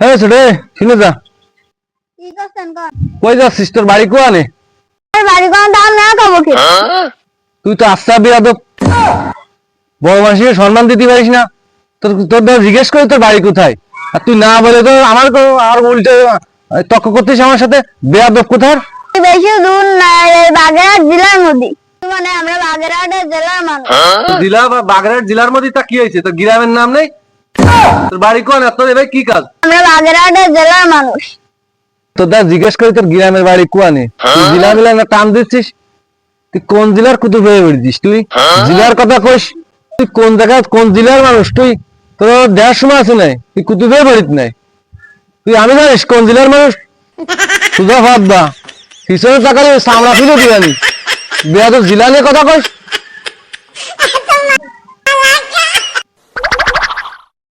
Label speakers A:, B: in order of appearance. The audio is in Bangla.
A: হ্যাঁ ছোটে শুনে যা।
B: কি করছেন কন?
A: কই যাচ্ছিস? তোর বাড়ি কোয়া নে
B: আর বাড়ি কোন দাম না কি?
A: তুই তো বিয়াদব। বড় মানুষকে সম্মান দিতে পারিস না। তোর তোর ধর জিজ্ঞেস করে তোর বাড়ি কোথায়? আর তুই না বলে তো আমার কো- আর উল্টে তর্ক করতিস আমার সাথে? বেয়াদব কোথার?
B: বেশি দূর না এই বাগেরহাট জেলার মধ্যে। মানে আমরা বাগেরহাটের জেলার মানুষ।
A: জেলা বাগেরহাট জেলার মধ্যে তা কি হয়েছে? তোর গ্রামের নাম নেই? তোর বাড়ি কোন? আর তোর এবার কি কাজ?
B: আমরা বাগেরহাটের জেলার মানুষ।
A: তোর দা জিজ্ঞেস করে তোর গ্রামের বাড়ি কুয়ানে। তুই জেলা মিলা না টান দিচ্ছিস? তুই কোন জেলার কুতুব হয়ে তুই? জেলার কথা কইস? তুই কোন জায়গা কোন জেলার মানুষ তুই? তোর দেড় সময় আছে নাই। তুই কুতুব হয়ে বেড়িত নাই। তুই আমি জানিস কোন জেলার মানুষ? সুজা ভাব বা পিছনে তাকালে সামলা ফিরে দিবানি বিয়া তো জেলা নিয়ে কথা কইস?